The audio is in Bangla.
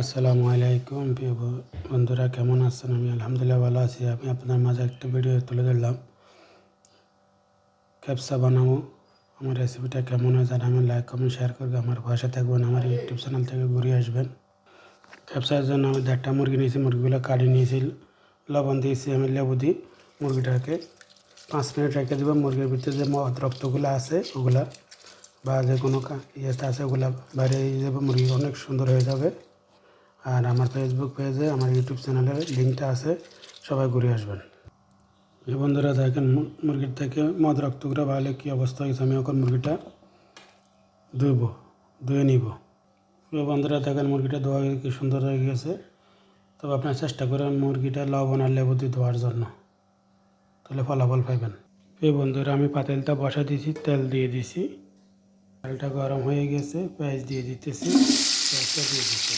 আসসালামু আলাইকুম প্রিয় বন্ধুরা, কেমন আছেন? আমি আলহামদুলিল্লাহ ভালো আছি। আমি আপনার মাঝে একটা ভিডিও তুলে ধরলাম। ক্যাপসা বানাবো। আমার রেসিপিটা কেমন হয় জানা আমার লাইক কমেন্ট শেয়ার করবে আমার পাশে থাকবেন, আমার ইউটিউব চ্যানেল থেকে ঘুরে আসবেন। ক্যাপসার জন্য আমি দেড়টা মুরগি নিয়েছি। মুরগিগুলো কাটি নিয়েছি। লবণ দিয়েছি আমি, লেবু দিই মুরগিটাকে পাঁচ মিনিট রেখে দেবো। মুরগির ভিতরে যে মদ, রক্তগুলো আছে, ওগুলা বা যে কোনো ইয়েতে আছে, ওগুলা বাইরে যাবে মুরগি অনেক সুন্দর হয়ে যাবে। আর আমার ফেসবুক পেজে আমার ইউটিউব চ্যানেলের লিঙ্কটা আছে, সবাই ঘুরে আসবেন। এই বন্ধুরা দেখেন মুরগির থেকে মদ রক্তগুলো ভালো কী অবস্থা হয়েছে? আমি এখন মুরগিটা ধুইব, ধুয়ে নিব। প্রিয় বন্ধুরা দেখেন, মুরগিটা ধোয়া কি সুন্দর হয়ে গেছে তবে আপনার চেষ্টা করেন মুরগিটা লবণ আর লেবু দিয়ে ধোয়ার জন্য। তাহলে ফলাফল পাইবেন। প্রিয় বন্ধুরা, আমি পাতেলটা বসা দিয়েছি, তেল দিয়ে দিছি তেলটা গরম হয়ে গেছে, পেঁয়াজ দিয়ে দিতেছি, পেঁয়াজটা দিয়ে দিচ্ছি